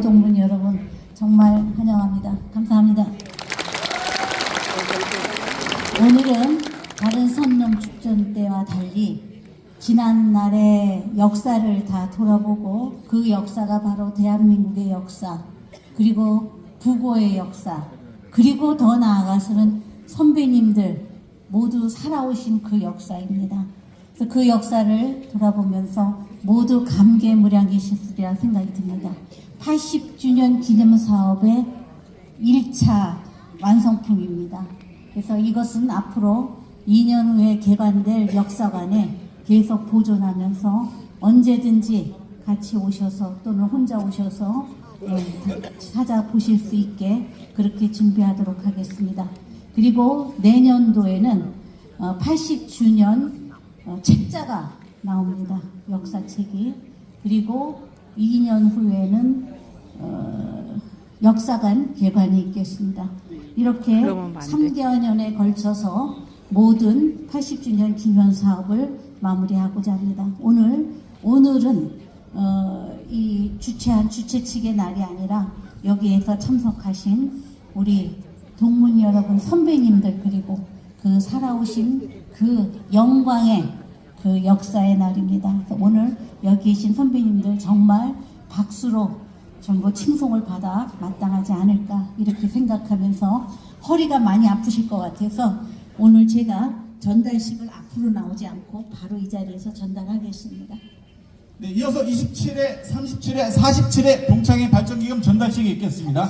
동문 여러분 정말 환영합니다. 감사합니다. 오늘은 다른 선릉 축전 때와 달리 지난날의 역사를 다 돌아보고 그 역사가 바로 대한민국의 역사 그리고 부고의 역사 그리고 더 나아가서는 선배님들 모두 살아오신 그 역사입니다. 그래서 그 역사를 돌아보면서 모두 감개무량이셨으리라 생각이 듭니다. 80주년 기념 사업의 1차 완성품입니다. 그래서 이것은 앞으로 2년 후에 개관될 역사관에 계속 보존하면서 언제든지 같이 오셔서 또는 혼자 오셔서 예, 찾아보실 수 있게 그렇게 준비하도록 하겠습니다. 그리고 내년도에는 80주년 어, 책자가 나옵니다. 역사책이. 그리고 2년 후에는 어, 역사관 개관이 있겠습니다. 이렇게 그러면 안 돼. 3개월 년에 걸쳐서 모든 80주년 기념 사업을 마무리하고자 합니다. 오늘 오늘은 어, 이 주최한 주최 측의 날이 아니라 여기에서 참석하신 우리 동문 여러분 선배님들 그리고 그 살아오신 그 영광의 그 역사의 날입니다. 오늘 여기 계신 선배님들 정말 박수로 전부 칭송을 받아 마땅하지 않을까 이렇게 생각하면서 허리가 많이 아프실 것 같아서 오늘 제가 전달식을 앞으로 나오지 않고 바로 이 자리에서 전달하겠습니다. 네, 이어서 27회, 37회, 47회 동창회 발전기금 전달식이 있겠습니다.